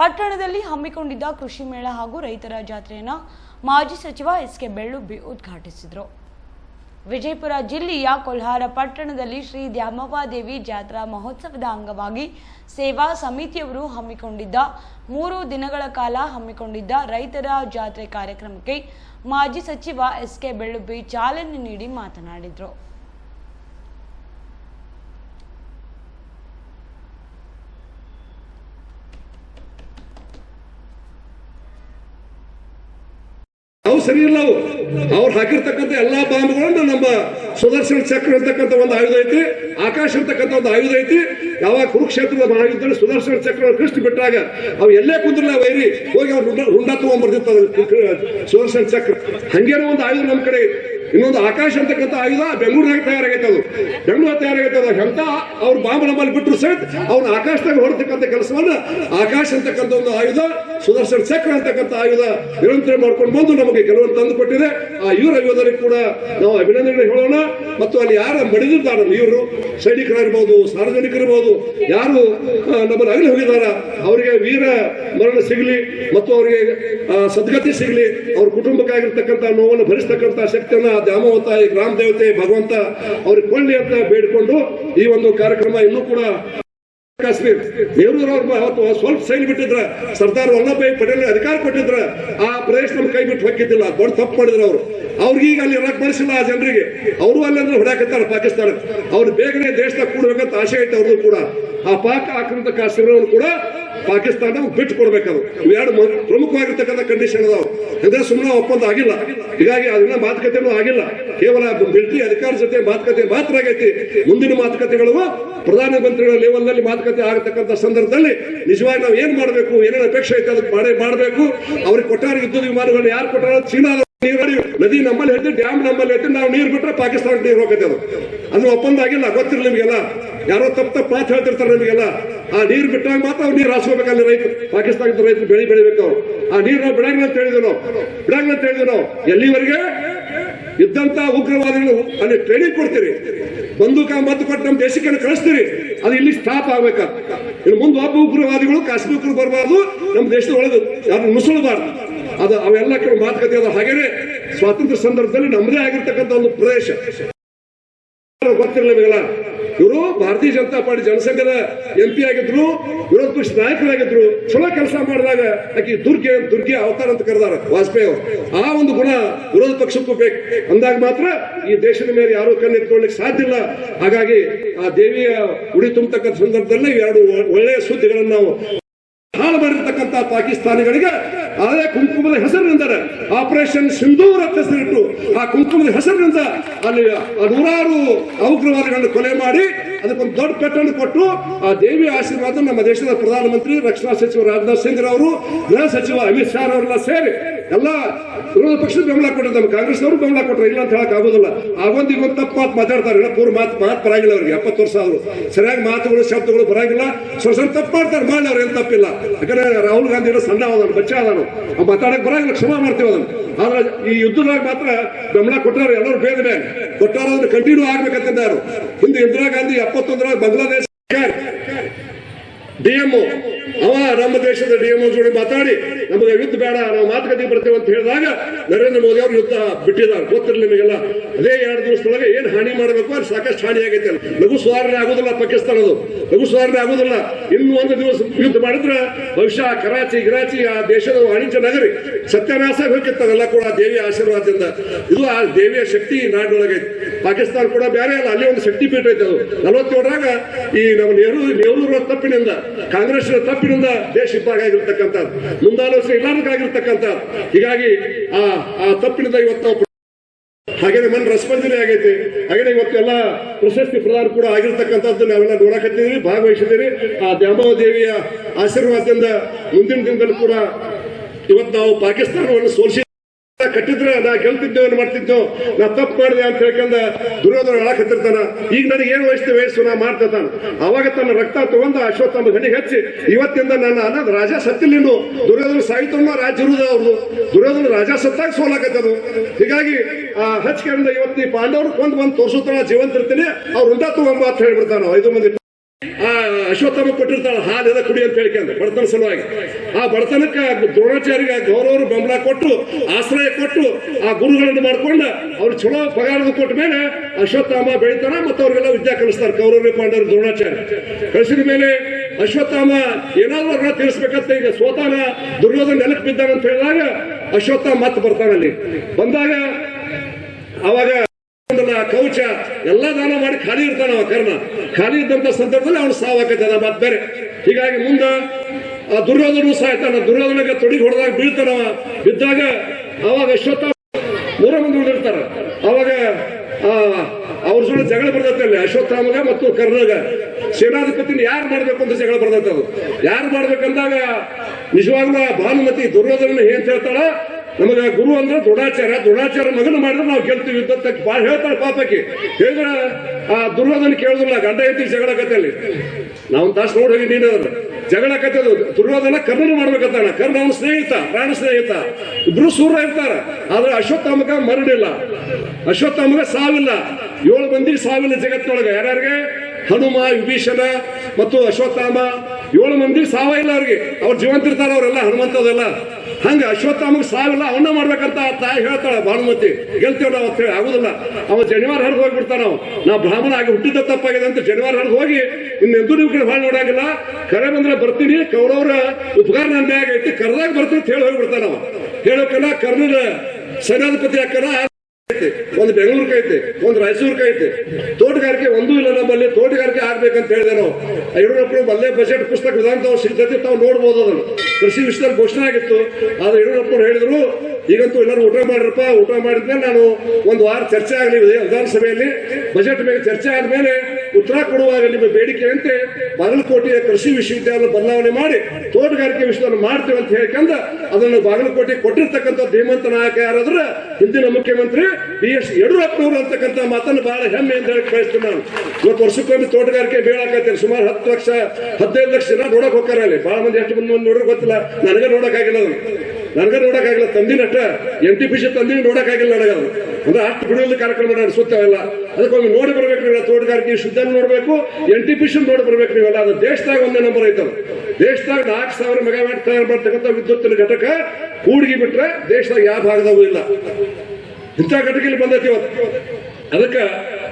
ಪಟ್ಟಣದಲ್ಲಿ ಹಮ್ಮಿಕೊಂಡಿದ್ದ ಕೃಷಿ ಮೇಳ ಹಾಗೂ ರೈತರ ಜಾತ್ರೆಯನ್ನು ಮಾಜಿ ಸಚಿವ ಎಸ್ ಕೆ ಬೆಳ್ಳುಬ್ಬಿ ಉದ್ಘಾಟಿಸಿದರು. ವಿಜಯಪುರ ಜಿಲ್ಲೆಯ ಕೊಲ್ಹಾರ ಪಟ್ಟಣದಲ್ಲಿ ಶ್ರೀ ದ್ಯಾಮವ್ವಾದೇವಿ ಜಾತ್ರಾ ಮಹೋತ್ಸವದ ಅಂಗವಾಗಿ ಸೇವಾ ಸಮಿತಿಯವರು ಹಮ್ಮಿಕೊಂಡಿದ್ದ ಮೂರು ದಿನಗಳ ಕಾಲ ಹಮ್ಮಿಕೊಂಡಿದ್ದ ರೈತರ ಜಾತ್ರೆ ಕಾರ್ಯಕ್ರಮಕ್ಕೆ ಮಾಜಿ ಸಚಿವ ಎಸ್ ಕೆ ಬೆಳ್ಳುಬ್ಬಿ ಚಾಲನೆ ನೀಡಿ ಮಾತನಾಡಿದರು. ಸರಿ ಇಲ್ಲ ಅವು ಅವ್ರು ಹಾಕಿರ್ತಕ್ಕಂಥ ಎಲ್ಲಾ ಬಾಂಬ್ಗಳನ್ನು ನಮ್ಮ ಸುದರ್ಶನ ಚಕ್ರ ಇರ್ತಕ್ಕಂಥ ಒಂದು ಆಯುಧ ಐತಿ, ಆಕಾಶ ಇರ್ತಕ್ಕಂಥ ಒಂದು ಆಯುಧ ಐತಿ. ಯಾವಾಗ ಕುರುಕ್ಷೇತ್ರದ ಮಹಾಯುದ್ಧದಲ್ಲಿ ಸುದರ್ಶನ ಚಕ್ರ ಕೃಷ್ಣ ಬಿಟ್ಟಾಗ ಅವು ಎಲ್ಲೇ ಕುಂದ್ರಲ್ಲ ವೈರಿ ಹೋಗಿ ಅವ್ರು ರುಂಡ ರುಂಡ ತಗೊಂಡ್ಬರ್ದಿತ್ತು ಸುದರ್ಶನ ಚಕ್ರ. ಹಂಗೇನೋ ಒಂದು ಆಯುಧ ನಮ್ಮ ಕಡೆ. ಇನ್ನೊಂದು ಆಕಾಶ ಅಂತಕ್ಕಂಥ ಆಯುಧ ಬೆಂಗಳೂರಿನಾಗ ತಯಾರಾಗೈತೆ ಅದು. ಬೆಂಗಳೂರು ತಯಾರಾಗೈತೆ ಅದು. ಎಂತ ಅವ್ರ ಬಾಂಬ್ ಬಿಟ್ಟರು ಸಹಿತ ಅವ್ನ ಆಕಾಶದಾಗ ಹೊರತಕ್ಕಂಥ ಕೆಲಸವನ್ನು ಆಕಾಶ ಅಂತಕ್ಕಂಥ ಒಂದು ಆಯುಧ, ಸುದರ್ಶನ್ ಚಕ್ರ ಅಂತಕ್ಕಂಥ ಆಯುಧ ನಿರಂತರ ಮಾಡ್ಕೊಂಡು ಬಂದು ನಮಗೆ ಕೆಲವೊಂದು ತಂದು ಕೊಟ್ಟಿದೆ ಆ ಇವರ ಯೋಧರಿಗೆ ಕೂಡ ನಾವು ಅಭಿನಂದನೆ ಹೇಳೋಣ. ಮತ್ತು ಅಲ್ಲಿ ಯಾರ ಮಡಿದಿದ್ದಾರೆ ಇವರು ಸೈನಿಕರಿರ್ಬೋದು ಸಾರ್ವಜನಿಕರಿರ್ಬೋದು ಯಾರು ನಮ್ಮಲ್ಲಿ ಅಗಲಿ ಹೋಗಿದಾರ ಅವರಿಗೆ ವೀರ ಮರಣ ಸಿಗಲಿ ಮತ್ತು ಅವರಿಗೆ ಸದ್ಗತಿ ಸಿಗಲಿ, ಅವ್ರ ಕುಟುಂಬಕ್ಕಾಗಿರ್ತಕ್ಕಂಥ ನೋವನ್ನು ಭರಿಸ್ತಕ್ಕಂಥ ಶಕ್ತಿಯನ್ನ ದ್ಯಾಮವ್ವ ತಾಯಿ ಗ್ರಾಮ ದೇವತೆ ಭಗವಂತ ಅವ್ರಿಗೆ ಕೊಳ್ಳಿ ಅಂತ ಬೇಡಿಕೊಂಡು ಈ ಒಂದು ಕಾರ್ಯಕ್ರಮ ಇನ್ನೂ ಕೂಡ ಕಾಶ್ಮೀರ್ ನೆಹರೂರವ್ರು ಅವತ್ತು ಸ್ವಲ್ಪ ಸೈನ್ ಬಿಟ್ಟಿದ್ರ ಸರ್ದಾರ್ ವಲ್ಲಭಾಯಿ ಪಟೇಲ್ ಅಧಿಕಾರ ಕೊಟ್ಟಿದ್ರ ಆ ಪ್ರದೇಶ ಕೈ ಬಿಟ್ಟು ಹಾಕಿದ್ದಿಲ್ಲ ದೊಡ್ಡ ತಪ್ಪು ಮಾಡಿದ್ರು ಅವರು. ಅವ್ರಿಗೀಗ ಅಲ್ಲಿ ಇರಕ್ ಬಳಸಿಲ್ಲ ಆ ಜನರಿಗೆ. ಅವರು ಅಲ್ಲಂದ್ರೆ ಹೊಡಾಕತ್ತಾರ ಪಾಕಿಸ್ತಾನ. ಅವ್ರು ಬೇಗನೆ ದೇಶದಾಗ ಕೂಡ್ಬೇಕಂತ ಆಸೆ ಐತೆ ಅವ್ರದ್ದು ಕೂಡ. ಆ ಪಾಕ್ ಆಕ್ರಮಿತ ಕಾಶ್ಮೀರವನ್ನು ಕೂಡ ಪಾಕಿಸ್ತಾನ ಬಿಟ್ಟು ಕೊಡ್ಬೇಕದು. ಇವೆರಡು ಪ್ರಮುಖವಾಗಿರ್ತಕ್ಕಂಥ ಕಂಡೀಷನ್ ಅದಾವ. ಅದೇ ಸುಮ್ಮನೆ ಒಪ್ಪಂದ ಆಗಿಲ್ಲ. ಹೀಗಾಗಿ ಅದನ್ನ ಮಾತುಕತೆನೂ ಆಗಿಲ್ಲ. ಕೇವಲ ಮಿಲಿಟರಿ ಅಧಿಕಾರ ಜೊತೆ ಮಾತುಕತೆ ಮಾತ್ರ ಆಗೈತಿ. ಮುಂದಿನ ಮಾತುಕತೆಗಳು ಪ್ರಧಾನಮಂತ್ರಿಗಳ ಲೆವೆಲ್ನಲ್ಲಿ ಮಾತುಕತೆ ಆಗತಕ್ಕಂಥ ಸಂದರ್ಭದಲ್ಲಿ ನಿಜವಾಗಿ ನಾವು ಏನ್ ಮಾಡಬೇಕು, ಏನೇನು ಅಪೇಕ್ಷೆ ಐತೆ ಅದಕ್ಕೆ ಮಾಡೇ ಮಾಡಬೇಕು. ಅವ್ರಿಗೆ ಕೊಟ್ಟಾರ ಯುದ್ಧದ ವಿಮಾನಗಳು, ಯಾರು ಕೊಟ್ಟಾರ ಚೀನಾ ನೀರು ನದಿ ನಮ್ಮಲ್ಲಿ ಹೇಳ್ತೀವಿ ಡ್ಯಾಮ್ ನಮ್ಮಲ್ಲಿ ಹೇಳ್ತೀವಿ ನಾವು ನೀರು ಬಿಟ್ರೆ ಪಾಕಿಸ್ತಾನಕ್ಕೆ ನೀರು ಹೋಗುತ್ತೆ ಅದು. ಅದು ಒಪ್ಪಂದ ಆಗಿಲ್ಲ, ಗೊತ್ತಿರಲಿ ನಿಮಗೆಲ್ಲ. ಯಾರೋ ತಪ್ಪು ತಪ್ಪು ಮಾತು ಹೇಳ್ತಿರ್ತಾರೆ ನಿಮಗೆಲ್ಲ. ಆ ನೀರು ಬಿಟ್ಟಾಗ ಮಾತ್ರ ಅವ್ರು ನೀರು ಹಾಸ್ಕೋಬೇಕು ರೈತ ಪಾಕಿಸ್ತಾನದ ರೈತರು ಬೆಳೆ ಬೆಳಿಬೇಕು ಅವ್ರು. ಆ ನೀರು ನಾವು ಬಿಡಂಗಿಲ್ಲ ಅಂತ ಹೇಳಿದ್ವಿ ನಾವು. ಬಿಡಂಗಿಲ್ಲ ಅಂತ ಹೇಳಿದ್ವಿ ನಾವು. ಎಲ್ಲಿವರೆಗೆ? ಇದ್ದಂತ ಉಗ್ರವಾದಿಗಳು ಅಲ್ಲಿ ಟ್ರೈನಿಂಗ್ ಕೊಡ್ತೀರಿ. ಬಂದೂಕ ಮದ್ದು ಕೊಟ್ಟು ನಮ್ಮ ದೇಶಕ್ಕೆ ಕಳಿಸ್ತೀರಿ. ಅದು ಇಲ್ಲಿ ಸ್ಟಾಪ್ ಆಗ್ಬೇಕ? ಇನ್ನು ಮುಂದೆ ಒಬ್ಬ ಉಗ್ರವಾದಿಗಳು ಕಾಶ್ಮೀರಕ್ಕೆ ಬರಬಾರ್ದು, ನಮ್ಮ ದೇಶದ ಒಳಗೆ ಯಾರು ನುಸುಳಬಾರ್ದು. ಅದು ಅವೆಲ್ಲ ಕೆಲವು ಮಾತುಕತೆ ಅದು ಹಾಗೇನೆ, ಸ್ವಾತಂತ್ರ್ಯ ಸಂದರ್ಭದಲ್ಲಿ ನಮ್ಮದೇ ಆಗಿರ್ತಕ್ಕಂಥ ಒಂದು ಪ್ರದೇಶ. ಗೊತ್ತಿರಲಿಲ್ಲ ಇವರು ಭಾರತೀಯ ಜನತಾ ಪಾರ್ಟಿ ಜನಸಂಘದ ಎಂ ಪಿ ಆಗಿದ್ರು, ವಿರೋಧ ಪಕ್ಷ ನಾಯಕರಾಗಿದ್ರು. ಚಲೋ ಕೆಲಸ ಮಾಡಿದಾಗ ಆಕಿ ದುರ್ಗೆ ದುರ್ಗೆ ಅವತಾರ ಅಂತ ಕರೆದಾರ ವಾಜಪೇಯಿ ಆ ಒಂದು ಗುಣ ವಿರೋಧ ಪಕ್ಷಕ್ಕೂ ಬೇಕು. ಅಂದಾಗ ಮಾತ್ರ ಈ ದೇಶದ ಮೇಲೆ ಯಾರು ಕಣ್ಣೆತ್ಕೊಳ್ಳಿಕ್ಕೆ ಸಾಧ್ಯ ಇಲ್ಲ. ಹಾಗಾಗಿ ಆ ದೇವಿಯ ಉಡಿ ತುಂಬತಕ್ಕಂಥ ಸಂದರ್ಭದಲ್ಲಿ ಎರಡು ಒಳ್ಳೆಯ ಸುದ್ದಿಗಳನ್ನು ನಾವು ಹಾಳು ಮಾಡಿರ್ತಕ್ಕಂಥ ಪಾಕಿಸ್ತಾನಿಗಳಿಗೆ ಅದೇ ಕುಂಕುಮದ ಹೆಸರಿನಿಂದ ಆಪರೇಷನ್ ಸಿಂಧೂರ್ ಅಂತ ಹೆಸರಿಟ್ಟು ಆ ಕುಂಕುಮದ ಹೆಸರಿನಿಂದ ಅಲ್ಲಿ ನೂರಾರು ಉಗ್ರವಾದಿಗಳನ್ನು ಕೊಲೆ ಮಾಡಿ ಅದಕ್ಕೊಂದು ದೊಡ್ಡ ಪೆಟ್ಟನ್ನು ಕೊಟ್ಟು ಆ ದೇವಿ ಆಶೀರ್ವಾದ ನಮ್ಮ ದೇಶದ ಪ್ರಧಾನಮಂತ್ರಿ ರಕ್ಷಣಾ ಸಚಿವ ರಾಜನಾಥ್ ಸಿಂಗ್ ಅವರು ಗೃಹ ಸಚಿವ ಅಮಿತ್ ಶಾ ಅವರೆಲ್ಲ ಸೇರಿ ಎಲ್ಲ ವಿರೋಧ ಪಕ್ಷದ ಬೆಂಬಲ ಕೊಟ್ಟರು ನಮ್ಮ ಕಾಂಗ್ರೆಸ್ ಅವರು ಬೆಂಬಲ ಕೊಟ್ಟರು ಇಲ್ಲ ಅಂತ ಹೇಳಕ್ ಆಗೋದಿಲ್ಲ. ಆಗೊಂದು ಈಗ ತಪ್ಪು ಮಾತು ಮಾತಾಡ್ತಾರೆ ಪೂರ್ವ ಮಾತು ಮಾತು ಬರಾಗಿಲ್ಲ ಅವ್ರಿಗೆ, ಎಪ್ಪತ್ತು ವರ್ಷ ಆದ್ರು. ಸರಿಯಾಗಿ ಮಾತುಗಳು, ಶಬ್ದಗಳು ಬರಂಗಿಲ್ಲ, ಸ್ವಲ್ಪ ತಪ್ಪು ಮಾಡ್ತಾರೆ ಮಾಡಿ ಅವ್ರು, ಏನು ತಪ್ಪಿಲ್ಲ. ಯಾಕಂದ್ರೆ ರಾಹುಲ್ ಗಾಂಧಿ ಸಣ್ಣ ಅವನು ಬಚ್ಚ ಅದನು ಅವ್ನು ಮಾತಾಡಕ್ ಬರಂಗಿಲ್ಲ, ಕ್ಷಮಾ ಮಾಡ್ತೀವಿ ಅದನ್ನು. ಆದ್ರೆ ಈ ಯುದ್ಧದಾಗ ಮಾತ್ರ ಬೆಂಬಲ ಕೊಟ್ಟರು ಎಲ್ಲರೂ ಬೇಗ ಬೇಗ ಕೊಟ್ಟಾರ ಅದನ್ನು ಕಂಟಿನ್ಯೂ ಆಗ್ಬೇಕಂತಿದ್ದಾರೆ ಹಿಂದೆ ಇಂದಿರಾ ಗಾಂಧಿ ಎಪ್ಪತ್ತೊಂದರ ಬಾಂಗ್ಲಾದೇಶ ಡಿಎಂ ಅವ ನಮ್ಮ ದೇಶದ ಡಿಎಂಒ ಜೋಡಿ ಮಾತಾಡಿ. ನಮಗೆ ಯುದ್ಧ ಬೇಡ, ನಾವು ಮಾತುಕತೆ ಬರ್ತೇವೆ ಅಂತ ಹೇಳಿದಾಗ ನರೇಂದ್ರ ಮೋದಿ ಅವರು ಯುದ್ಧ ಬಿಟ್ಟಿದ್ದಾರೆ. ಗೊತ್ತಿರಲಿ ನಿಮಗೆಲ್ಲ. ಅದೇ ಎರಡು ದಿವಸದೊಳಗೆ ಏನು ಹಾನಿ ಮಾಡಬೇಕು ಅದು ಸಾಕಷ್ಟು ಹಾನಿ ಆಗೈತೆ. ಲಘು ಸುಧಾರಣೆ ಆಗುದಿಲ್ಲ ಪಾಕಿಸ್ತಾನದು ಲಘು ಸುಧಾರಣೆ ಆಗುದಿಲ್ಲ ಇನ್ನು ಒಂದು ದಿವಸ ಯುದ್ಧ ಮಾಡಿದ್ರೆ ಬಹುಶಃ ಕರಾಚಿ, ಗಿರಾಚಿ ಆ ದೇಶದ ವಾಣಿಜ್ಯ ನಗರಿ ಸತ್ಯನಾಶ ಹೋಗಿತ್ತವೆಲ್ಲ ಕೂಡ ದೇವಿಯ ಆಶೀರ್ವಾದದಿಂದ. ಇದು ಆ ದೇವಿಯ ಶಕ್ತಿ ನಾಡಿನೊಳಗೆ. ಪಾಕಿಸ್ತಾನ ಕೂಡ ಬೇರೆ ಅಲ್ಲ. ಅಲ್ಲಿ ಒಂದು ಶಕ್ತಿ ಪೀಠ ಐತೆ ಅದು. ನಲವತ್ತೇಳರಾಗ ಈ ನಮ್ಮ ನೆಹರು ನೆಹರು ತಪ್ಪಿನಿಂದ ಕಾಂಗ್ರೆಸ್ ತಪ್ಪಿನಿಂದ ದೇಶ ಇದ್ದಾಗ ಆಗಿರ್ತಕ್ಕಂಥದ್ದು ಮುಂದಾಲೋಚನೆ ಇಲ್ಲಾರ್ದಕ್ಕಾಗಿರ್ತಕ್ಕಂಥದ್ದು ಹೀಗಾಗಿ ಆ ಆ ತಪ್ಪಿನಿಂದ ಇವತ್ತು ಹಾಗೇನೆ ಮನ್ ರಸ್ಪಂದನೆ ಆಗೈತೆ. ಹಾಗೇನೆ ಇವತ್ತು ಎಲ್ಲ ಪ್ರಶಸ್ತಿ ಪ್ರದಾನ ಕೂಡ ಆಗಿರ್ತಕ್ಕಂಥದ್ದು ನಾವೆಲ್ಲ ನೋಡಕತ್ತಿದ್ದೀವಿ ಭಾಗವಹಿಸಿದ್ದೀರಿ ಆ ದ್ಯಾಮವ ದೇವಿಯ ಆಶೀರ್ವಾದದಿಂದ ಮುಂದಿನ ದಿನದಲ್ಲಿ ಕೂಡ ಇವತ್ತು ನಾವು ಪಾಕಿಸ್ತಾನವನ್ನು ಸೋಲಿಸಿ ಕಟ್ಟಿದ್ರೆ ನಾ ಗೆಲ್ತಿದ್ದೆ ಮಾಡ್ತಿದ್ದೋ? ನಾ ತಪ್ಪು ಮಾಡಿದೆ ಅಂತ ಹೇಳ್ಕೊಂಡ ದುರ್ಯೋಧನ ಹೇಳಕತ್ತಿರ್ತಾನ ಈಗ ನನಗೆ ಏನು ವಯಸ್ಸು ವಯಸ್ಸು? ನಾ ಮಾಡ್ತಾನ ಅವಾಗ ತನ್ನ ರಕ್ತ ತಗೊಂಡ ಅಶ್ವತ್ಥಾಮ ಗಣಿಗೆ ಹಚ್ಚಿ, ಇವತ್ತಿಂದ ನನ್ನ ಅನ್ನದ ರಾಜ ಸತ್ತಿಲ್ಲಿನ್ನು ದುರ್ಯೋಧನ ಸಾಯಿತನ್ನ ರಾಜ ಇರುವುದು ಅವ್ರದ್ದು. ದುರ್ಯೋಧನ ರಾಜ ಸತ್ತಾಗ ಸೋಲಾಕತ್ತದು ಹೀಗಾಗಿ ಆ ಹಚ್ಕೊಂಡ ಇವತ್ತು ಪಾಂಡವರು ಕೊಂದು ಬಂದು ತೋರ್ಸುತ್ತ ಜೀವಂತ ಇರ್ತೀನಿ. ಅವ್ರು ಉಂಡ ತಗೊಂಬ ಅಂತ ಹೇಳ್ಬಿಡ್ತಾನ ಐದು ಮಂದಿ ಅಶ್ವತ್ಥಾಮ ಕೊಟ್ಟಿರ್ತಾಳ ಹಾಲೆಲ್ಲ ಕುಡಿ ಅಂತ ಹೇಳ್ಕೊಂಡ್ರೆ ಬಡತನ ಸಲುವಾಗಿ. ಆ ಬಡತನಕ್ಕೆ ದ್ರೋಣಾಚಾರ್ಯ ಗೌರವರು ಬೆಂಬಲ ಕೊಟ್ಟು, ಆಶ್ರಯ ಕೊಟ್ಟು, ಆ ಗುರುಗಳನ್ನು ಮಾಡ್ಕೊಂಡು, ಅವ್ರು ಚಲೋ ಪಗಾರದ ಕೊಟ್ಟ ಮೇಲೆ ಅಶ್ವತ್ಥಾಮ ಬೆಳಿತಾನ ಮತ್ತೆ ಅವ್ರಿಗೆಲ್ಲ ವಿದ್ಯಾ ಕಲಿಸ್ತಾರೆ, ಕೌರವ್ಯ ಪಾಂಡವರು, ದ್ರೋಣಾಚಾರ್ಯ. ಕಳಿಸಿದ ಮೇಲೆ ಅಶ್ವತ್ಥಾಮ ಏನಾದ್ರು ಅವ್ರನ್ನ ತಿಳಿಸ್ಬೇಕಂತ ಈಗ ಸೋತಾನ, ದುರ್ಯೋಧನ ನೆಲಕ್ಕೆ ಬಿದ್ದಾನ ಅಂತ ಹೇಳಿದಾಗ ಅಶ್ವತ್ಥಾಮ ಮತ್ತೆ ಬರ್ತಾನಲ್ಲಿ ಬಂದಾಗ ಅವಾಗ ಕವಚ ಎಲ್ಲ ದಾನ ಮಾಡಿ ಖಾಲಿ ಇರ್ತಾನ ಕರ್ಮ. ಖಾಲಿ ಇದ್ದಂತ ಸಂದರ್ಭದಲ್ಲಿ ಅವನು ಸಾವಾಕೈತದ ಮತ್ ಬೇರೆ. ಹೀಗಾಗಿ ಮುಂದ ಆ ದುರ್ಯೋಧನ ಸಾಯ್ತಾನ ದುರ್ಯೋಧನಗೆ ತೊಡಿ ಹೊಡೆದಾಗ ಬೀಳ್ತಾನವ. ಬಿದ್ದಾಗ ಅವಾಗ ಅಶ್ವತ್ಥ ಮೂರ ಮಂದಿ ಉಳಿದಿರ್ತಾರ. ಅವಾಗ ಅವ್ರ ಜೊತೆ ಜಗಳ ಬರ್ತೈತೆ ಅಲ್ಲಿ, ಅಶ್ವತ್ಥಾಮಗ ಮತ್ತು ಕರ್ಣಗ. ಸೇನಾಧಿಪತಿನ ಯಾರು ಮಾಡ್ಬೇಕು ಅಂತ ಜಗಳ ಬರ್ತೈತೆ ಅದು. ಯಾರು ಮಾಡ್ಬೇಕಂದಾಗ ನಿಜವಾಗ್ಲೂ ಭಾನುಮತಿ ದುರ್ಯೋಧನ ಏನ್ ಹೇಳ್ತಾಳ? ನಮಗ ಗುರು ಅಂದ್ರೆ ದೃಢಾಚಾರ ದೃಢಾಚಾರ ಮಗನ ಮಾಡಿದ್ರೆ ನಾವು ಗೆಲ್ತೀವಿ ಯುದ್ಧ ಭಾಳ ಹೇಳ್ತಾಳೆ ಪಾಪಕ್ಕೆ. ಹೇಳಿದ್ರ, ಆ ದುರ್ಯೋಧನ ಕೇಳಿದ್ರಲ್ಲ ಗಂಡ ಐತಿ ಜಗಳ ಕಥೆಯಲ್ಲಿ ನಾವು ತಾಸು ನೋಡಿ ಹೋಗಿ ನೀನು. ಜಗಳ ಕಥೆ ದುರ್ಯೋಧನ ಕರ್ಣನ ಮಾಡ್ಬೇಕಂತಾನ. ಕರ್ಣ ಅವನ ಸ್ನೇಹಿತ ಪ್ರಾಣ ಸ್ನೇಹಿತ. ಇಬ್ರು ಸೂರ ಇರ್ತಾರ. ಆದ್ರೆ ಅಶ್ವತ್ಥಾಮಕ ಮರಣಿಲ್ಲ ಅಶ್ವತ್ಥಾಮಗ ಸಾವಿಲ್ಲ. ಏಳು ಮಂದಿ ಸಾವಿಲ್ಲ ಜಗತ್ತಿನೊಳಗೆ. ಯಾರ್ಯಾರಿಗೆ? ಹನುಮ, ವಿಭೀಷಣ ಮತ್ತು ಅಶ್ವತ್ಥಾಮ. ಏಳು ಮಂದಿ ಸಾವ ಇಲ್ಲ ಅವ್ರಿಗೆ. ಅವ್ರು ಜೀವಂತ ಇರ್ತಾರ ಅವರೆಲ್ಲ, ಹನುಮಂತದೆಲ್ಲ. ಹಂಗ ಅಶ್ವತ್ಥಾಮಗೆ ಸಾವಿಲ್ಲ ಅವನ್ನ ಮಾಡ್ಬೇಕಂತ ತಾಯಿ ಹೇಳ್ತಾಳೆ ಭಾನುಮತಿ ಗೆಲ್ತೇವ್ ನಾವು ಹೇಳಿ. ಆಗುದಿಲ್ಲ. ಅವ ಜನಿವಾರ ಹರಿದು ಹೋಗ್ಬಿಡ್ತಾನ ನಾವು. ನಾವು ಬ್ರಾಹ್ಮಣ ಆಗಿ ಹುಟ್ಟಿದ ತಪ್ಪಾಗಿದೆ ಅಂತ ಜನಿವಾರ ಹರಿದು ಹೋಗಿ ಇನ್ನೆಂದೂ ನೀವು ಕಡೆ ಭಾಳ ನೋಡಾಗಿಲ್ಲ. ಕರೆ ಬಂದ್ರೆ ಬರ್ತೀನಿ, ಕೌರವ್ರ ಉಪಕಾರ ನನ್ನ ಮ್ಯಾಗ ಐತಿ, ಕರ್ದಾಗ ಬರ್ತೀನಿ ಅಂತ ಹೇಳಿ ಹೋಗ್ಬಿಡ್ತಾನ ಅವ. ಹೇಳೋಕಲ್ಲ ಕರ್ನದ ಸೇನಾಧಿಪತಿ ಹಾಕಲ್ಲ ಒಂದು ಬೆಂಗಳೂರು ಕೈತೆ ಒಂದು ರಾಯಚೂರು ಕೈತೆ ತೋಟಗಾರಿಕೆ ಒಂದೂ ಇಲ್ಲ ನಮ್ಮಲ್ಲಿ, ತೋಟಗಾರಿಕೆ ಆಗ್ಬೇಕಂತ ಹೇಳಿದೆ ನಾವು. ಯಡಿಯೂರಪ್ಪರು ಮಲ್ಲೇ ಬಜೆಟ್ ಪುಸ್ತಕ ವಿಧಾನ ಸಿಗ್ತೈತಿ ತಾವು ನೋಡ್ಬೋದು ಅದನ್ನು. ಕೃಷಿ ವಿಷಯದಲ್ಲಿ ಘೋಷಣೆ ಆಗಿತ್ತು. ಆದ್ರೆ ಯಡಿಯೂರಪ್ಪರು ಹೇಳಿದ್ರು, ಈಗಂತೂ ಎಲ್ಲರೂ ಊಟ ಮಾಡಿರಪ್ಪ, ಊಟ ಮಾಡಿದ್ಮೇಲೆ ನಾನು ಒಂದು ವಾರ ಚರ್ಚೆ ಆಗಲಿ ವಿಧಾನಸಭೆಯಲ್ಲಿ ಬಜೆಟ್ ಮೇಲೆ ಚರ್ಚೆ ಆದ್ಮೇಲೆ ಉತ್ತರ ಕೊಡುವಾಗ ನಿಮ್ಮ ಬೇಡಿಕೆಯಂತೆ ಬಾಗಲಕೋಟೆಯ ಕೃಷಿ ವಿಶ್ವವಿದ್ಯಾಲಯ ಬದಲಾವಣೆ ಮಾಡಿ, ತೋಟಗಾರಿಕೆ ವಿಷಯವನ್ನು ಮಾಡ್ತೇವೆ ಅಂತ ಹೇಳ್ಕೊಂಡ ಅದನ್ನು ಬಾಗಲಕೋಟೆ ಕೊಟ್ಟಿರ್ತಕ್ಕಂಥ ಧೀಮಂತ ನಾಯಕ ಯಾರಾದ್ರೆ ಹಿಂದಿನ ಮುಖ್ಯಮಂತ್ರಿ ಬಿ ಎಸ್ ಯಡಿಯೂರಪ್ಪನವರು ಅಂತಕ್ಕಂಥ ಮಾತನ್ನು ಬಹಳ ಹೆಮ್ಮೆ ಅಂತ ಹೇಳಿ ಬಯಸ್ತೇನೆ ನಾನು. ಇವತ್ತು ವರ್ಷಕ್ಕೊಮ್ಮೆ ತೋಟಗಾರಿಕೆ ಬೀಳಾಕತ್ತೀನಿ ಸುಮಾರು ಹತ್ತು ಲಕ್ಷ, ಹದಿನೈದು ಲಕ್ಷ ಜನ ನೋಡಕ್ ಹೋಗ್ತಾರೆ ಅಲ್ಲಿ. ಬಹಳ ಮಂದಿ ಎಷ್ಟು ಮಂದಿ ನೋಡಿದ್ರೆ ಗೊತ್ತಿಲ್ಲ. ನನಗೆ ನೋಡಕ್ಕಾಗಿಲ್ಲ ನನಗ ನನಗೆ ನೋಡಕ್ಕಾಗಿಲ್ಲ, ತಂದಿನ ಎನ್ ಟಿ ಪಿ ಸಿ ತಂದಿನ ನೋಡಕ್ಕಾಗಿಲ್ಲ ನನಗೆ ಅದು ಅಂದ್ರೆ ಅಷ್ಟು ಬಿಡುವಲ್ಲಿ ಕಾರ್ಯಕ್ರಮ ನಡೆಸುತ್ತವೆಲ್ಲ ಅದಕ್ಕೊಮ್ಮೆ ನೋಡಿ ಬರ್ಬೇಕು ನೀವೆಲ್ಲ, ತೋಟಗಾರಿಕೆ ಶುದ್ಧ ನೋಡಬೇಕು. ಎನ್ ಟಿ ಪಿ ಸಿ ನೋಡಿ ಬರ್ಬೇಕು ನೀವೆಲ್ಲ. ಅದು ದೇಶದಾಗ ಒಂದೇ ನಂಬರ್ ಐತಲ್ಲ ದೇಶದಾಗ ನಾಲ್ಕು ಸಾವಿರ ಮೆಗಾವ್ಯಾಟ್ ತಯಾರು ಮಾಡ್ತಕ್ಕಂಥ ವಿದ್ಯುತ್ತಿನ ಘಟಕ ಕೂಡಿಗೆ ಬಿಟ್ರೆ ದೇಶದಾಗ ಯಾವ ಭಾಗದಾಗೂ ಇಲ್ಲ. ಇಂಥ ಘಟಕ ಇಲ್ಲಿ ಬಂದೈತಿ ಇವತ್ತು. ಅದಕ್ಕೆ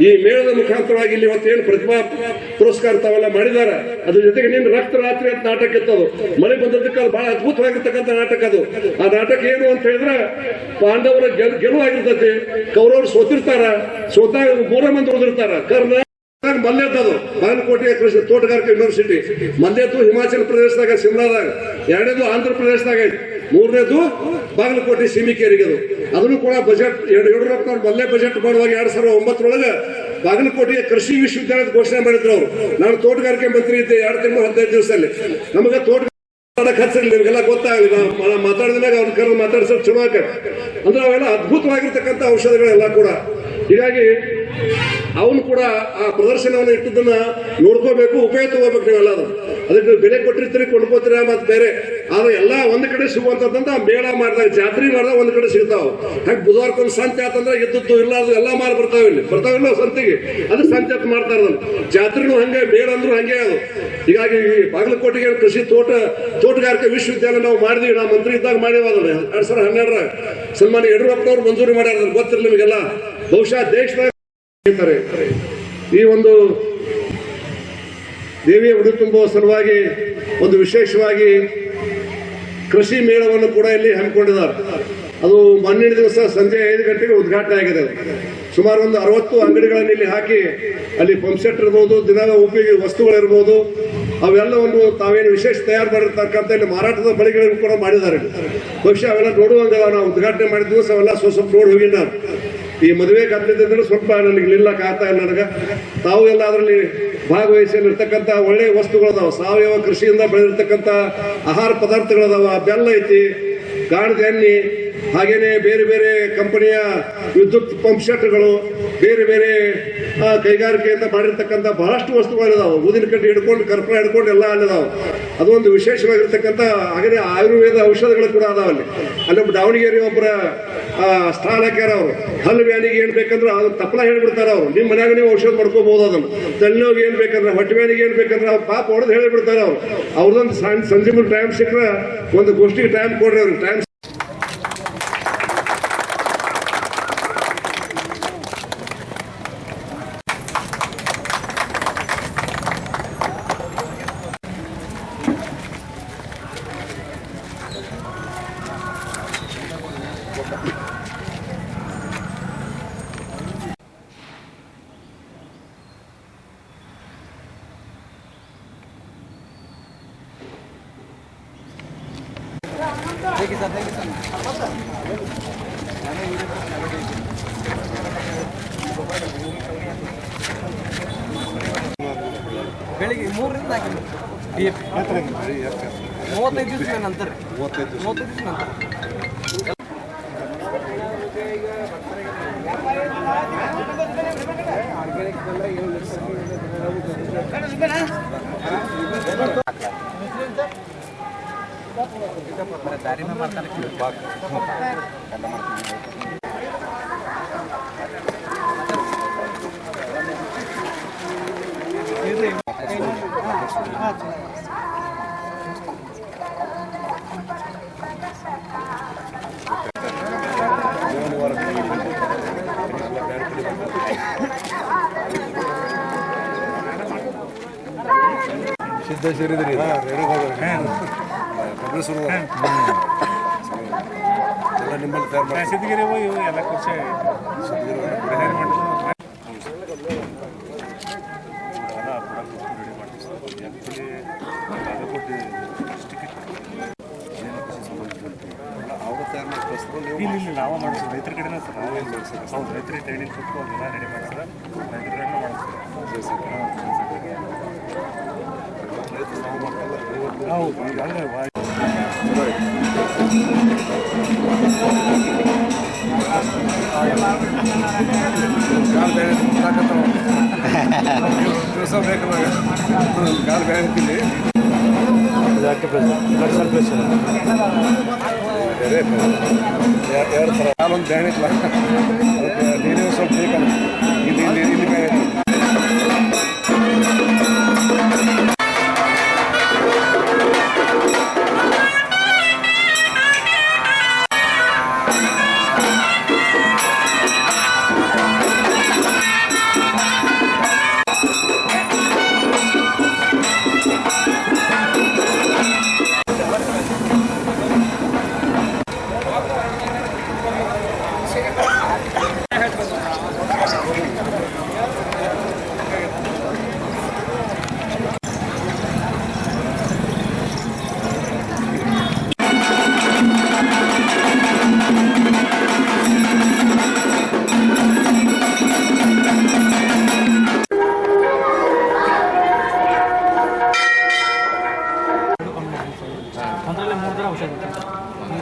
ಈ ಮೇಳದ ಮುಖಾಂತರವಾಗಿ ಇಲ್ಲಿ ಇವತ್ತೇನು ಪ್ರತಿಭಾ ಪುರಸ್ಕಾರ ತಾವೆಲ್ಲ ಮಾಡಿದಾರ ಅದ್ರ ಜೊತೆಗೆ ನಿನ್ನ ರಕ್ತ ರಾತ್ರಿ ಅಂತ ನಾಟಕ ಇತ್ತದು. ಮನೆ ಬಂದದಕ್ಕೆ ಬಹಳ ಅದ್ಭುತವಾಗಿರ್ತಕ್ಕಂಥ ನಾಟಕ ಅದು. ಆ ನಾಟಕ ಏನು ಅಂತ ಹೇಳಿದ್ರೆ, ಪಾಂಡವರ ಗೆಲ್ ಗೆಲುವಾಗಿರ್ತೈತಿ ಕೌರವರು ಸೋತಿರ್ತಾರ, ಸೋತಾಗ ಮೂರ ಮಂದಿ ಉಳಿದಿರ್ತಾರ ಕರ್ನ ಮಲ್ಲೇತದು ಬಾಗಲಕೋಟೆಯ ಕೃಷಿ ತೋಟಗಾರಿಕೆ ಯೂನಿವರ್ಸಿಟಿ ಮಲ್ಲೇತು ಹಿಮಾಚಲ ಪ್ರದೇಶದಾಗ ಶಿಮ್ಲಾದಾಗ ಎರಡನೇದು ಆಂಧ್ರ ಪ್ರದೇಶದಾಗ ಐತಿ. ಮೂರನೇದು ಬಾಗಲಕೋಟೆ ಸೀಮಿಕೇರಿಗೆ ಅದು ಅದನ್ನು ಕೂಡ ಬಜೆಟ್ ಯಡಿಯೂರಪ್ಪ ಮೊದಲೇ ಬಜೆಟ್ ಮಾಡುವಾಗ ಎರಡ್ ಸಾವಿರದ ಒಂಬತ್ತರೊಳಗೆ ಬಾಗಲಕೋಟೆಯ ಕೃಷಿ ವಿಶ್ವವಿದ್ಯಾಲಯದ ಘೋಷಣೆ ಮಾಡಿದ್ರು ಅವರು. ನಾನು ತೋಟಗಾರಿಕೆ ಮಂತ್ರಿ ಇದ್ದೆ ಎರಡು ತಿಂಗಳು ಹದಿನೈದು ದಿವಸದಲ್ಲಿ. ನಮಗೆ ತೋಟ ಮಾತಾಡಕ್ ನಿಮಗೆಲ್ಲ ಗೊತ್ತಾಗಲಿ ಮಾತಾಡಿದಾಗ ಅವ್ರ ಕರೆದು ಮಾತಾಡ್ಸೋದು ಆಕೈತೆ ಅಂದ್ರೆ ಅವೆಲ್ಲ ಅದ್ಭುತವಾಗಿರ್ತಕ್ಕಂಥ ಔಷಧಗಳೆಲ್ಲ ಕೂಡ. ಹೀಗಾಗಿ ಅವನು ಕೂಡ ಆ ಪ್ರದರ್ಶನವನ್ನು ಇಟ್ಟದನ್ನ ನೋಡ್ಕೋಬೇಕು, ಉಪಯೋಗ ತಗೋಬೇಕು ನೀವೆಲ್ಲ ಅದು ಅದಕ್ಕೆ ಬೆಲೆ ಕೊಟ್ಟಿರ್ತೀರಿ ಕೊಂಡ್ಕೋತೀರ ಮತ್ತೆ ಬೇರೆ. ಆದ್ರೆ ಎಲ್ಲ ಒಂದ್ ಕಡೆ ಸಿಗುವಂತದ್ದಂತ ಮೇಳ ಮಾಡಿದಾಗ ಜಾತ್ರೆ ಮಾಡಿದಾಗ ಒಂದ್ ಕಡೆ ಸಿಗ್ತಾವ. ಹಾಗೆ ಬುಧವಾರಕ್ಕೊಂದು ಸಂತೆ ಆತಂದ್ರೆ ಇದ್ದದ್ದು ಅದು ಎಲ್ಲ ಮಾಲ್ ಬರ್ತಾವ ಇಲ್ಲಿ. ಬರ್ತಾವಿಲ್ಲ ಸಂತೆಗೆ? ಅದು ಸಂತೆ ಮಾಡ್ತಾರ ಜಾತ್ರೆನೂ ಹಂಗೆ, ಮೇಳ ಅಂದ್ರೂ ಹಂಗೆ ಅದು. ಹೀಗಾಗಿ ಬಾಗಲಕೋಟೆಗೆ ಕೃಷಿ ತೋಟ, ತೋಟಗಾರಿಕೆ ವಿಶ್ವವಿದ್ಯಾಲಯ ನಾವು ಮಾಡಿದ್ವಿ. ನಾವು ಮಂತ್ರಿ ಇದ್ದಾಗ ಮಾಡಿವ ಅದನ್ನ. ಎರಡ್ ಸಾವಿರದ ಹನ್ನೆರಡರ ಸನ್ಮಾನ್ಯ ಯಡಿಯೂರಪ್ಪನವ್ರು ಮಂಜೂರಿ ಮಾಡ್ಯಾರ ಅದ್ರ ಗೊತ್ತಿರಲಿ ನಿಮಗೆಲ್ಲ. ಬಹುಶಃ ದೇಶದಾಗ ಈ ಒಂದು ದೇವಿಯ ಉಡಿ ತುಂಬುವ ಸಲುವಾಗಿ ಒಂದು ವಿಶೇಷವಾಗಿ ಕೃಷಿ ಮೇಳವನ್ನು ಕೂಡ ಇಲ್ಲಿ ಹಮ್ಮಿಕೊಂಡಿದ್ದಾರೆ. ಅದು ಮೊನ್ನೆ ದಿವಸ ಸಂಜೆ ಐದು ಗಂಟೆಗೆ ಉದ್ಘಾಟನೆ ಆಗಿದೆ. ಸುಮಾರು ಒಂದು ಅರವತ್ತು ಅಂಗಡಿಗಳನ್ನು ಇಲ್ಲಿ ಹಾಕಿ ಅಲ್ಲಿ ಪಂಪ್ ಸೆಟ್ ಇರ್ಬೋದು ದಿನ ಉಪಯೋಗಿ ವಸ್ತುಗಳಿರ್ಬೋದು, ಅವೆಲ್ಲವನ್ನು ತಾವೇನು ವಿಶೇಷ ತಯಾರು ಮಾಡಿರ್ತಕ್ಕಂಥ ಇಲ್ಲಿ ಮಾರಾಟದ ಬಳಿಗಳನ್ನು ಕೂಡ ಮಾಡಿದ್ದಾರೆ. ಬಹುಶಃ ಅವೆಲ್ಲ ನೋಡುವಂಗ ನಾವು ಉದ್ಘಾಟನೆ ಮಾಡಿದ ದಿವಸ ಅವೆಲ್ಲ ಸ್ವಲ್ಪ ನೋಡಿ ಹೋಗಿ ನಾನು ಈ ಮದುವೆ ಕತ್ತಲಿದ್ದಂದ್ರೆ ಸ್ವಲ್ಪ ನನಗೆ ನಿಲ್ಲಕ್ಕೆ ಆಗ್ತಾ ಇಲ್ಲ ನನಗೆ. ತಾವು ಎಲ್ಲ ಅದರಲ್ಲಿ ಭಾಗವಹಿಸಲಿರ್ತಕ್ಕಂಥ ಒಳ್ಳೆಯ ಒಳ್ಳೆ ವಸ್ತುಗಳದಾವ, ಸಾವಯವ ಕೃಷಿಯಿಂದ ಬೆಳೆದಿರ್ತಕ್ಕಂಥ ಆಹಾರ ಪದಾರ್ಥಗಳದಾವ, ಬೆಲ್ಲ ಐತಿ, ಗಾಣದ ಎಣ್ಣೆ, ಹಾಗೇನೆ ಬೇರೆ ಬೇರೆ ಕಂಪನಿಯ ವಿದ್ಯುತ್ ಪಂಪ್ ಸೆಟ್ಗಳು ಬೇರೆ ಬೇರೆ ಕೈಗಾರಿಕೆಯಿಂದ ಮಾಡಿರ್ತಕ್ಕಂಥ ಬಹಳಷ್ಟು ವಸ್ತುಗಳಿದಾವೆ ಊದಿನ ಕಡ್ಡಿ ಹಿಡ್ಕೊಂಡು, ಕರ್ಪೂರ ಹಿಡ್ಕೊಂಡು ಎಲ್ಲ ಅಲ್ಲಿದಾವೆ ಅದೊಂದು ವಿಶೇಷವಾಗಿರ್ತಕ್ಕಂಥ ಹಾಗೆ ಆಯುರ್ವೇದ ಔಷಧಗಳು ಕೂಡ ಅದಾವ ಅಲ್ಲಿ. ಅಲ್ಲಿ ಒಬ್ಬ ದಾವಣಗೆರೆ ಒಬ್ಬರ ಸ್ಟಾಲ್ ಹಾಕ್ಯಾರ ಅವರು. ಹಲ್ಲು ವ್ಯಾನಿಗೆ ಏನು ಬೇಕಂದ್ರೆ ಅದು ತಪ್ಪಲ ಹೇಳಿಬಿಡ್ತಾರೆ ಅವರು. ನಿಮ್ಮ ಮನ್ಯಾಗ ನೀವು ಔಷಧ ಮಾಡ್ಕೋಬಹುದು ಅದನ್ನ. ತಲೆನೋವಿಗೆ ಏನು ಬೇಕಂದ್ರೆ, ಹೊಟ್ಟೆ ವ್ಯಾನಿಗೆ ಏನು ಬೇಕಂದ್ರೆ ಅವ್ರು ಪಾಪ ಹೊಡೆದು ಹೇಳಿಬಿಡ್ತಾರೆ ಅವರು. ಅವ್ರದ್ದೊಂದು ಅವ್ರದೊಂದು ಸಂಜೀವನ ಟೈಮ್ ಸಿಕ್ಕರೆ ಒಂದು ಗೋಷ್ಠಿಗೆ ಟೈಮ್ ಕೊಡ್ರಿ ಅವ್ರಿಗೆ. ಟೈಮ್ ಬೆಳಿಗ್ಗೆ ಮೂರರಿಂದ ನಾಲ್ಕು ಡಿ ಎಫ್ ಮೂವತ್ತೈದು ದಿವಸ ನಂತರ. ಮೂವತ್ತೈದು ದಿವಸ. ನಂತರ. ದಾರಿನ ಮಾಡ್ತಾರೆ ಸೇರಿದ್ರಿ ಸಿದ್ಧಗಿರಿ ಹೋಗಿ ಎಲ್ಲ ನೀವು ಇಲ್ಲಿ ಇಲ್ಲಿ ನಾವು ಮಾಡಿಸ್ತೀವಿ ರೈತರ ಕಡೆನೇ ಸರ್ ನಾವೇ ಮಾಡಿಸ್ತೀವಿ ಹೌದು ರೈತರಿಗೆ ಟ್ರೈನಿಂಗ್ ಕೊಟ್ಟು ಅದೆಲ್ಲ ರೆಡಿ ಮಾಡ್ತಾರೆ ರೈತರ ಕಡೆನೇ ಮಾಡಿಸ್ತಾರೆ. ರೈತರು ನಾವು ಮಾಡ್ತಲ್ಲ ಇವತ್ತು ಹೌದು ಈಗ ಅಂದರೆ ಕಾಲು ಬೇರೆ ತಾಕತ್ತವ. ದಿವಸ ಬೇಕಲ್ಲ ಕಾಲು ಬೇರೆ ಅಂತೀನಿ ಬೇರೆ ಎ- ಎರಡು ಥರ ಕಾಲೊಂದು ಬ್ಯಾನ್ ಇತ್ತಲ್ಲ ಅದಕ್ಕೆ ನೀನೇ ಒಂದ್ ಸ್ವಲ್ಪ ಬೇಕಲ್ಲ ಇಲ್ಲಿ ಇಲ್ಲಿ ಇಲ್ಲಿ ಬ್ಯಾನ್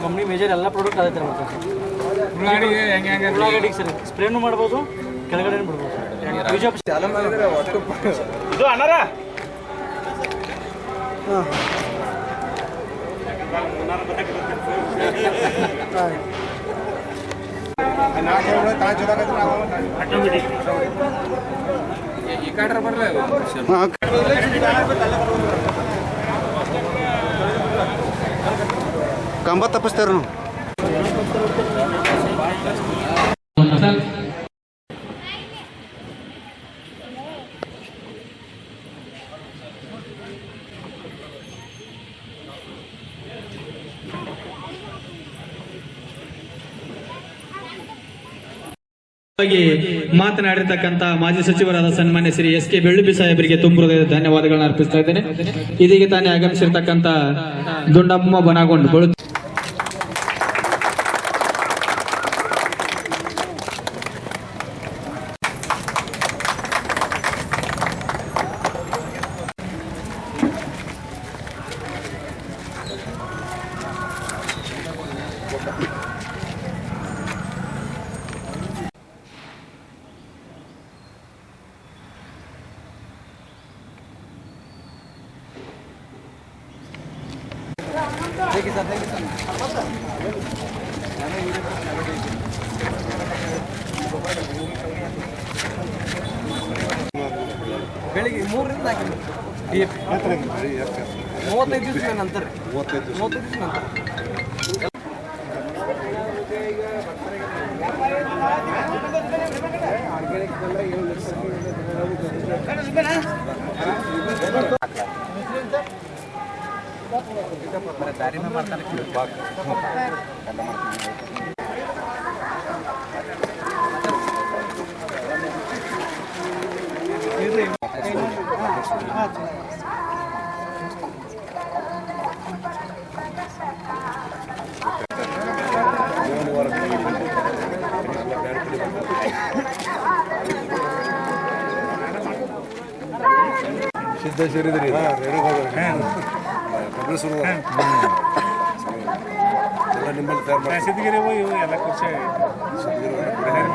ಕಂಪ್ನಿ ಮೇಜರ್ ಎಲ್ಲ ಪ್ರಾಡಕ್ಟ್ ಅದೇ ಥರ ಮಾಡ್ತಾರೆ. ಸರ್ ಉಳ್ಳಾಗಡ್ಡಿಗೆ ಸರ್. ಸ್ಪ್ರೇನು ಮಾಡ್ಬೋದು ಕೆಳಗಡೆ ಬಿಡ್ಬೋದು ಬೀಜ ಇದು ಅಣ್ಣಾರ ಕಂಬ ತಪ್ಪಿಸ್ತೇವ್ರಿ ನಾವು ಬಗ್ಗೆ ಮಾಜಿ ಸಚಿವರಾದ ಸನ್ಮಾನ್ಯ ಶ್ರೀ ಎಸ್ ಕೆ ಬೆಳ್ಳುಬಿ ಸಾಹೇಬರಿಗೆ ತುಂಬ ಹೃದಯದ ಧನ್ಯವಾದಗಳನ್ನ ಅರ್ಪಿಸ್ತಾ ಇದ್ದೇನೆ. ಇದೀಗ ತಾನೇ ಆಗಮಿಸಿರ್ತಕ್ಕಂತ ದುಂಡಮ್ಮ ಬನಗೊಂಡು ಬೆಳಿಗ್ಗೆ ಮೂರರಿಂದ ಡಿ ಮೂವತ್ತೈದು ದಿವಸ ನಂತರ. ಮೂವತ್ತೈದು ಮೂವತ್ತೈದು ದಿವಸ ನಂತರ. ಒಂದು ವಾರ ಸಿದ್ಧ ಸೇರಿದ್ರಿ ಕಾಂಗ್ರೆಸ್ ಎಲ್ಲ ನಿಮ್ಮಲ್ಲಿ ತಯಾರು ಮಾಡಿ ಸಿದ್ಧಗಿರಿ ಹೋಗಿ ಇವು ಎಲ್ಲ ಖುಷಿ ತಯಾರಿ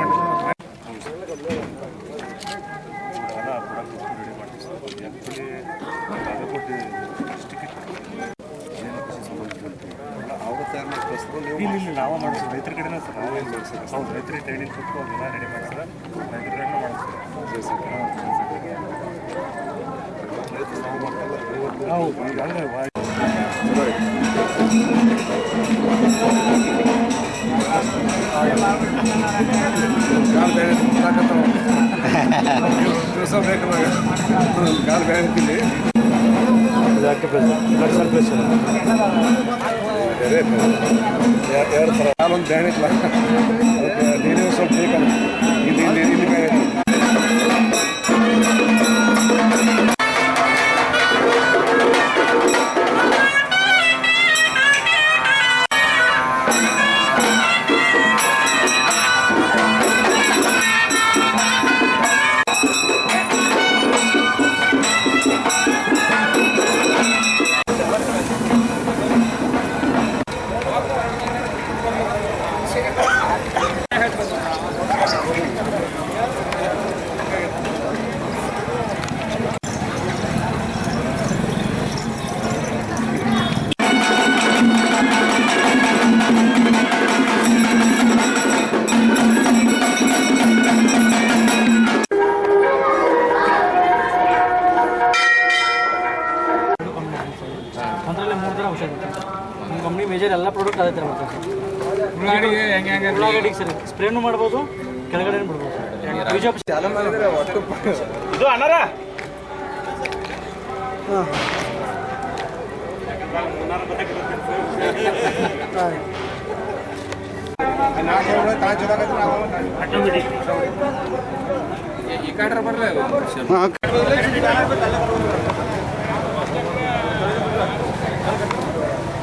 ಅವ್ರು ಮಾಡಿ ಕಳಿಸ್ತಾರೆ ನೀವು ಇಲ್ಲಿ ಇಲ್ಲಿ ನಾವು ಮಾಡಿಸ್ತೀವಿ ರೈತರ ಕಡೆನೇ ಸರ್ ನಾವೇನು ಮಾಡಿಸ್ತಾರೆ ಹೌದು ರೈತರಿಗೆ ಟ್ರೈನಿಂಗ್ ಕೊಟ್ಟು ಅದೆಲ್ಲ ರೆಡಿ ಮಾಡ್ತಾರೆ ರೈತರನ್ನ ಮಾಡಿಸ್ತೀವಿ ಹೌದು ಅಂದರೆ ಕಾಲು ದಿವಸ ಬೇಕು ಕಾಲು ಬೇರೆ ಇರ್ತೀನಿ ಬೇರೆ ಎರಡು ಥರ ಕಾಲೊಂದು ಬ್ಯಾನ್ ಇತ್ತಲ್ಲ ಅದಕ್ಕೆ ನೀನೇ ಸ್ವಲ್ಪ ಬೇಕಲ್ಲ ಇಲ್ಲಿ ಇಲ್ಲಿ ಸ್ಪ್ರೇನು ಮಾಡ್ಬೋದು ಕೆಳಗಡೆ ಬಿಡ್ಬೋದು. ಅನ್ನಾರ ಇದು ಅಣ್ಣಾರ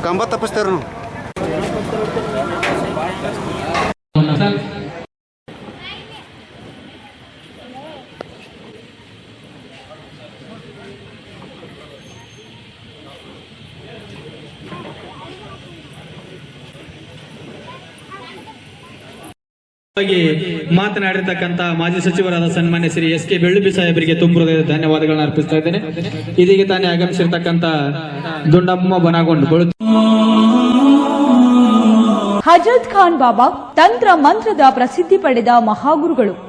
ಕಂಬ ತಪ್ಪಿಸ್ತೇವ್ರು ನಾವು ಬಗ್ಗೆ ಮಾತನಾಡಿರ್ತಕ್ಕಂತ ಮಾಜಿ ಸಚಿವರಾದ ಸನ್ಮಾನ್ಯ ಶ್ರೀ ಎಸ್ ಕೆ ಬೆಳ್ಳುಬಿ ಸಾಹೇಬರಿಗೆ ತುಂಬ ಧನ್ಯವಾದಗಳನ್ನ ಅರ್ಪಿಸ್ತಾ ಇದ್ದೇನೆ. ಇದೀಗ ತಾನೇ ಆಗಮಿಸಿರ್ತಕ್ಕಂತ ದುಂಡಮ್ಮ ಬನಗೊಂಡು ಹಜರತ್ ಖಾನ್ ಬಾಬಾ ತಂತ್ರ ಮಂತ್ರದ ಪ್ರಸಿದ್ಧಿ ಪಡೆದ ಮಹಾಗುರುಗಳು.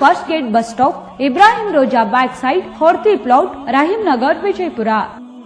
first gate bus stop Ibrahim Rauza back side Horti plot Rahim Nagar Vijayapura